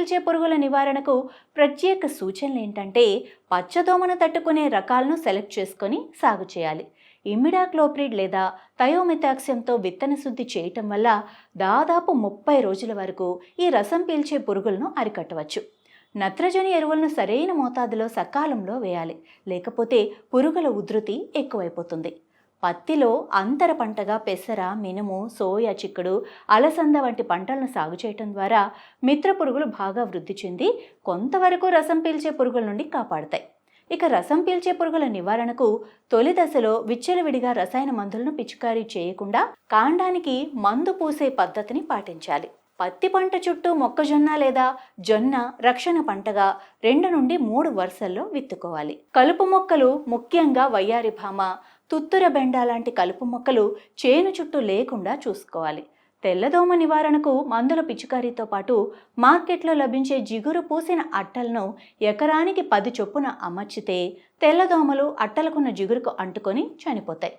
పీల్చే పురుగుల నివారణకు ప్రత్యేక సూచనలు ఏంటంటే పచ్చదోమను తట్టుకునే రకాలను సెలెక్ట్ చేసుకొని సాగు చేయాలి. ఇమిడాక్లోప్రిడ్ లేదా థయోమితాక్సియంతో విత్తన శుద్ధి చేయటం వల్ల దాదాపు ముప్పై రోజుల వరకు ఈ రసం పీల్చే పురుగులను అరికట్టవచ్చు. నత్రజని ఎరువులను సరైన మోతాదులో సకాలంలో వేయాలి. లేకపోతే పురుగుల ఉధృతి ఎక్కువైపోతుంది. పత్తిలో అంతర పంటగా పెసర మినుము సోయా చిక్కుడు అలసంద వంటి పంటలను సాగు చేయటం ద్వారా మిత్ర పురుగులు బాగా వృద్ధి చెంది కొంతవరకు రసం పీల్చే పురుగుల నుండి కాపాడతాయి. ఇక రసం పీల్చే పురుగుల నివారణకు తొలి దశలో విచ్చలవిడిగా రసాయన మందులను పిచికారీ చేయకుండా కాండానికి మందు పూసే పద్ధతిని పాటించాలి. పత్తి పంట చుట్టూ మొక్కజొన్న లేదా జొన్న రక్షణ పంటగా రెండు నుండి మూడు వరుసల్లో విత్తుకోవాలి. కలుపు మొక్కలు ముఖ్యంగా వయ్యారి భామ తుత్తుర బెండ లాంటి కలుపు మొక్కలు చేను చుట్టూ లేకుండా చూసుకోవాలి. తెల్లదోమ నివారణకు మందుల పిచికారీతో పాటు మార్కెట్లో లభించే జిగురు పూసిన అట్టలను ఎకరానికి పది చొప్పున అమర్చితే తెల్లదోమలు అట్టలకున్న జిగురుకు అంటుకొని చనిపోతాయి.